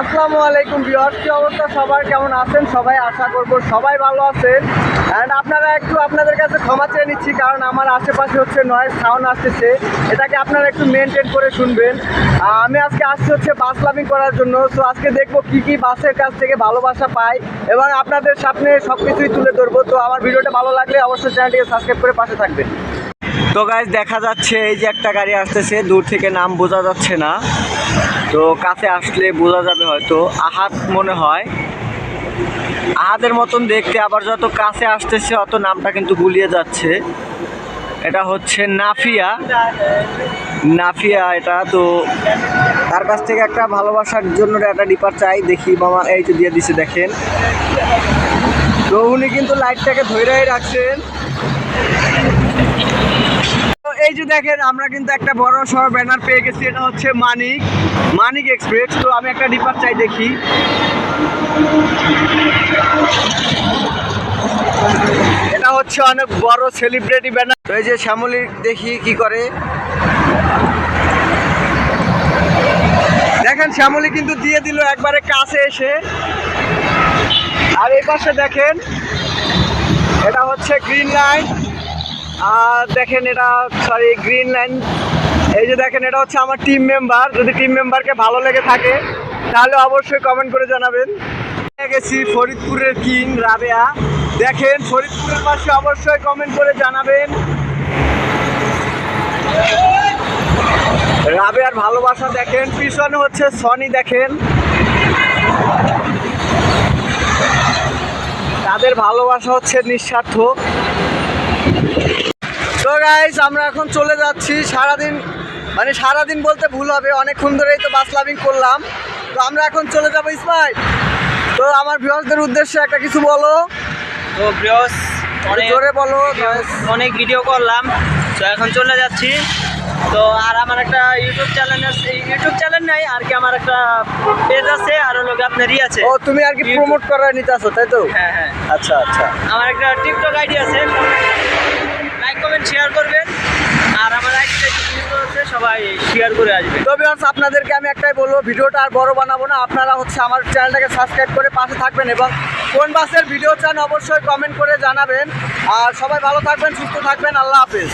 আসসালামু আলাইকুম বিহার কি অবস্থা? সবার কেমন আছেন? সবাই আশা করব সবাই ভালো আছেন। অ্যান্ড আপনারা একটু আপনাদের কাছে ক্ষমা চেয়ে নিচ্ছি, কারণ আমার আশেপাশে হচ্ছে নয়েজ সাউন্ড আসতেছে। এটাকে আপনারা একটু মেনটেন করে শুনবেন। আমি আজকে আসছি হচ্ছে বাস লাভিং করার জন্য। সো আজকে দেখব কি কি বাসের কাছ থেকে ভালোবাসা পাই এবং আপনাদের সামনে সব কিছুই তুলে ধরবো। তো আমার ভিডিওটা ভালো লাগলে অবশ্যই চ্যানেলটিকে সাবস্ক্রাইব করে পাশে থাকবেন। তো গাইজ দেখা যাচ্ছে, এই যে একটা গাড়ি আসতেছে, দূর থেকে নাম বোঝা যাচ্ছে না। তো কাছে আসলে বোঝা যাবে হয়তো। আহাত মনে হয়। আহাদের মতন দেখতে, আবার যত কাছে আসতেছে, অত নামটা কিন্তু গুলিয়ে যাচ্ছে। এটা হচ্ছে নাফিয়া। নাফিয়া এটা, তো তার কাছ থেকে একটা ভালোবাসার জন্য একটা ডিপার চাই। দেখি মামা এই যে দিয়ে দিছে, দেখেন। তো উনি কিন্তু লাইটটাকে ধৈরাই রাখছেন। তো এই যে দেখেন, আমরা কিন্তু একটা বড় সড় ব্যানার পেয়ে গেছি, এটা হচ্ছে মানিক মানিক এক্সপ্রেস। তো আমি একটা ডিপার চাই দেখি। এটা হচ্ছে অনেক বড় সেলিব্রিটি ব্যানার তো এই যে শ্যামলী দেখি কি করে। দেখেন, শ্যামলী কিন্তু দিয়ে দিল একবারে কাছে এসে। আর এই পাশে দেখেন, এটা হচ্ছে গ্রিন লাইন আর দেখেন এটা সরি গ্রিন লাইন এই যে দেখেন, এটা হচ্ছে আমার টিম মেম্বার যদি টিম মেম্বারকে ভালো লেগে থাকে, তাহলে অবশ্যই কমেন্ট করে জানাবেন। গেছি ফরিদপুরের কিং রাবেয়া। দেখেন, ফরিদপুরের পাশে অবশ্যই কমেন্ট করে জানাবেন। রাবেয়ার ভালোবাসা দেখেন, পিছনে হচ্ছে সনি দেখেন। তাদের ভালোবাসা হচ্ছে নিঃস্বার্থ। তো গাইজ আমরা এখন চলে যাচ্ছি সারাদিন মানে সারাদিন বলতে ভুল হবে অনেকক্ষণ ধরেই তো বাস লাভিং করলাম। তো আমরা এখন চলে যাব ইসমাইল তো আমার ভিউয়ার্সদের উদ্দেশ্যে একটা কিছু বলো। তো বৃহস অনেক জোরে বলো অনেক ভিডিও করলাম তো এখন চলে যাচ্ছি। তো আর আমার একটা ইউটিউব চ্যানেল আছে ইউটিউব চ্যানেল নাই আর কি আমার একটা পেজ আছে আর হলো আপনারই আছে। ও তুমি আর কি প্রমোট করার নিতে আসো তাই তো? হ্যাঁ হ্যাঁ। আচ্ছা আচ্ছা। আমার একটা টিকটক আইডি আছে। লাইক কমেন্ট শেয়ার করবেন। আর আমার সবাই শেয়ার করে আসবে। আপনাদেরকে আমি একটাই বলব, ভিডিওটা আর বড় বানাবো না। আপনারা হচ্ছে আমার সাবস্ক্রাইব করে পাশে থাকবেন এবং কোন বাসের ভিডিও চান অবশ্যই কমেন্ট করে জানাবেন। আর সবাই ভালো থাকবেন, সুস্থ থাকবেন। আল্লাহ হাফেজ।